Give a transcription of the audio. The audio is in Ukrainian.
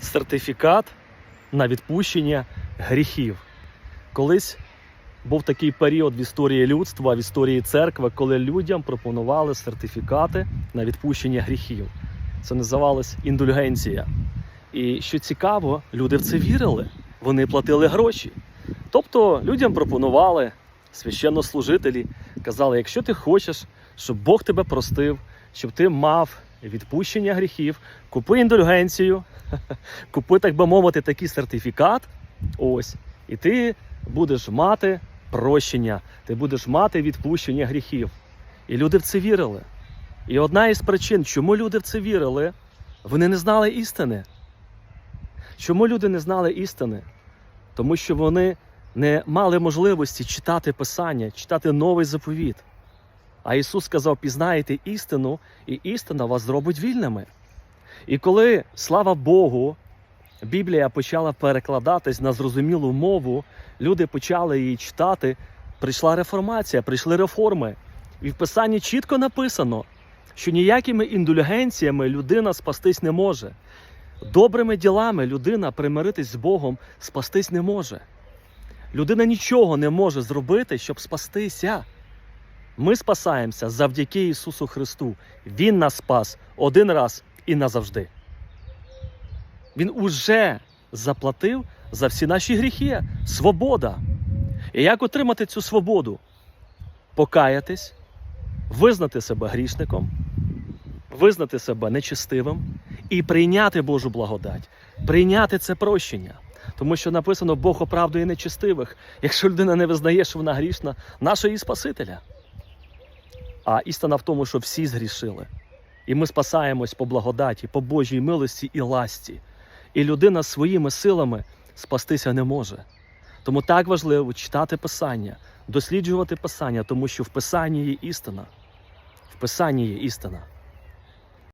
сертифікат на відпущення гріхів. Колись був такий період в історії людства, в історії церкви, коли людям пропонували сертифікати на відпущення гріхів. Це називалось індульгенція. І що цікаво, люди в це вірили. Вони платили гроші. Тобто людям пропонували священнослужителі, казали, якщо ти хочеш, щоб Бог тебе простив, щоб ти мав відпущення гріхів, купи індульгенцію, купи, так би мовити, такий сертифікат. Ось, і ти будеш мати прощення, ти будеш мати відпущення гріхів. І люди в це вірили. І одна із причин, чому люди в це вірили, вони не знали істини. Чому люди не знали істини? Тому що вони не мали можливості читати Писання, читати новий заповіт. А Ісус сказав: пізнаєте істину, і істина вас зробить вільними. І коли, слава Богу, Біблія почала перекладатись на зрозумілу мову, люди почали її читати, прийшла реформація, прийшли реформи. І в Писанні чітко написано, що ніякими індульгенціями людина спастись не може. Добрими ділами людина примиритись з Богом спастись не може. Людина нічого не може зробити, щоб спастися. Ми спасаємося завдяки Ісусу Христу. Він нас спас один раз і назавжди. Він уже заплатив за всі наші гріхи. Свобода. І як отримати цю свободу? Покаятись, визнати себе грішником, визнати себе нечистивим і прийняти Божу благодать, прийняти це прощення. Тому що написано, Бог оправдує нечистивих. Якщо людина не визнає, що вона грішна, нашого її Спасителя. А істина в тому, що всі згрішили. І ми спасаємось по благодаті, по Божій милості і ласті. І людина своїми силами спастися не може. Тому так важливо читати Писання, досліджувати Писання, тому що в Писанні є істина. В Писанні є істина.